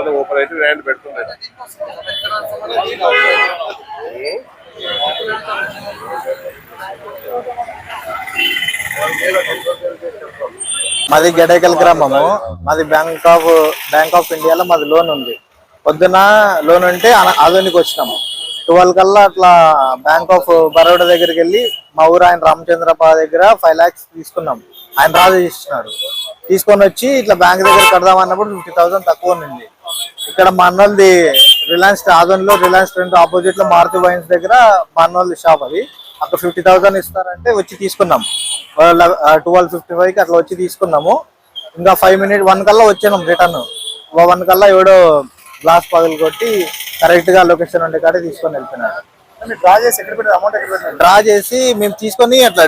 అది ఓపెన్ అయితే ర్యాండ్ పెడుతున్నాయి మాది గడేకల్ గ్రామము. మాది బ్యాంక్ ఆఫ్ బ్యాంక్ ఆఫ్ ఇండియాలో మాది లోన్ ఉంది. పొద్దున లోన్ ఉంటే ఆధునికి వచ్చినాము ట్వెల్వ్ కల్లా అట్లా బ్యాంక్ ఆఫ్ బరోడా దగ్గరికి వెళ్ళి మా ఊరు ఆయన రామచంద్రపా దగ్గర ఫైవ్ లాక్స్ తీసుకున్నాం. ఆయన రాజు ఇచ్చినాడు తీసుకొని వచ్చి ఇట్లా బ్యాంక్ దగ్గర కడదాం అన్నప్పుడు ఫిఫ్టీ థౌసండ్ తక్కువ ఉంది ఇక్కడ మా అన్నోళ్ళది రిలయన్స్ ఆదోన్లో రిలయన్స్ ట్రెండ్ ఆపోజిట్లో మారుతి వైన్స్ దగ్గర మా అన్నోళ్ళది షాప్ అది. అక్కడ ఫిఫ్టీ థౌసండ్ ఇస్తారంటే వచ్చి తీసుకున్నాం. ట్వెల్వ్ ఫిఫ్టీ ఫైవ్ అట్లా వచ్చి తీసుకున్నాము. ఇంకా ఫైవ్ మినిట్ వన్ కల్లా వచ్చినాం రిటర్న్ వన్ కల్లా ఎవడో గ్లాస్ పగలు కొట్టి కరెక్ట్గా లొకేషన్ ఉండే కాడే తీసుకొని వెళ్తున్నాడు. డ్రా చేసి ఎక్కడ పెట్టారు? అమౌంట్ ఎక్కడ పెట్టారు? డ్రా చేసి మేము తీసుకొని అట్లా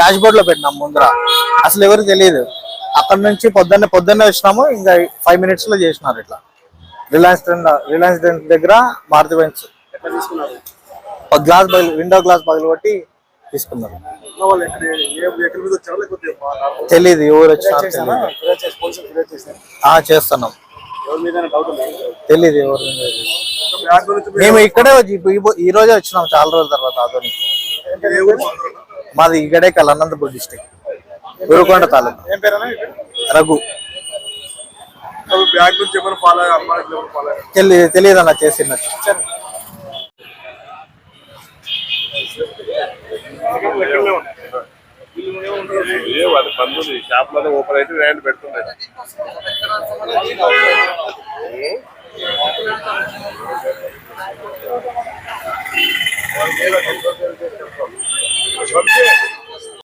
డాష్ బోర్డ్లో పెట్టినాం ముందర. అసలు ఎవరికి తెలియదు. అక్కడ నుంచి పొద్దున్నే పొద్దున్నే వచ్చినాము ఇంకా ఫైవ్ మినిట్స్లో చేసినారు ఇట్లా. రిలయన్స్ రిలయన్స్ దగ్గర మారుతి తీసుకున్నారు? ఒక గ్లాస్ పగిలి విండో గ్లాస్ పగిలి కొట్టి తీసుకున్నారు. తెలియదు ఎవరు ఆ చేస్తున్నాం. ఎవరి తెలియదు ఎవరు మేము ఇక్కడే ఈ- రోజే వచ్చినాం చాలా రోజుల తర్వాత ఆధునిక? మాది ఇక్కడే కల్ అనంతపూర్ డిస్టిక్ గురుకొండ తాలూకా రఘు. తెలియదు అన్న చేసినట్టు ఏ అది బంద్ ఉంది. షాప్లోనే ఓపెన్ అయితే ర్యాండ్ పెడుతున్నాయి সবচেয়ে